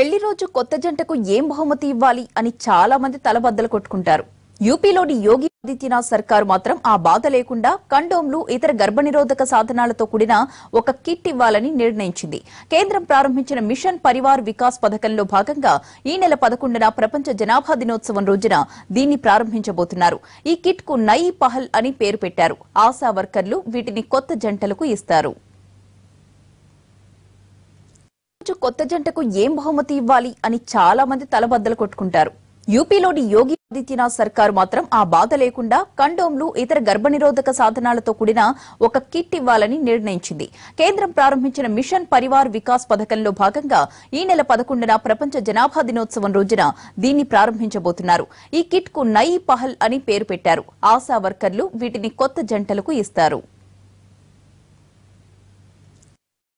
పెళ్ళి రోజు కొత్త జంటకు ఏం బహుమతి ఇవ్వాలి అని చాలా మంది తలబద్దలు కొట్టుకుంటారు. యూపీలోని యోగి ఆదిత్యనాథ్ సర్కారు మాత్రం ఆ బాధ లేకుండా కండోమ్లు ఇతర గర్భనిరోధక సాధనాలతో కూడిన ఒక కిట్ ఇవ్వాలని నిర్ణయించింది. కేంద్రం ప్రారంభించిన మిషన్ పరివార్ వికాస్ పథకంలో భాగంగా ఈ నెల పదకొండున ప్రపంచ జనాభా దినోత్సవం రోజున దీన్ని ప్రారంభించబోతున్నారు. ఈ కిట్కు పహల్ అని పేరు పెట్టారు. ఆశా వర్కర్లు వీటిని కొత్త జంటలకు ఇస్తారు. రోజు కొత్త జంటకు ఏం బహుమతి ఇవ్వాలి అని చాలా మంది తలబద్దలు కొట్టుకుంటారు. యూపీలోని యోగి ఆదిత్యనాథ్ సర్కారు మాత్రం ఆ బాధ లేకుండా కండోమ్లు ఇతర గర్భనిరోధక సాధనాలతో కూడిన ఒక కిట్ ఇవ్వాలని నిర్ణయించింది. కేంద్రం ప్రారంభించిన మిషన్ పరివార్ వికాస్ పథకంలో భాగంగా ఈ నెల పదకొండున ప్రపంచ జనాభా దినోత్సవం రోజున దీన్ని ప్రారంభించబోతున్నారు. ఈ కిట్కు నై పహల్ అని పేరు పెట్టారు. ఆశా వర్కర్లు వీటిని కొత్త జంటలకు ఇస్తారు.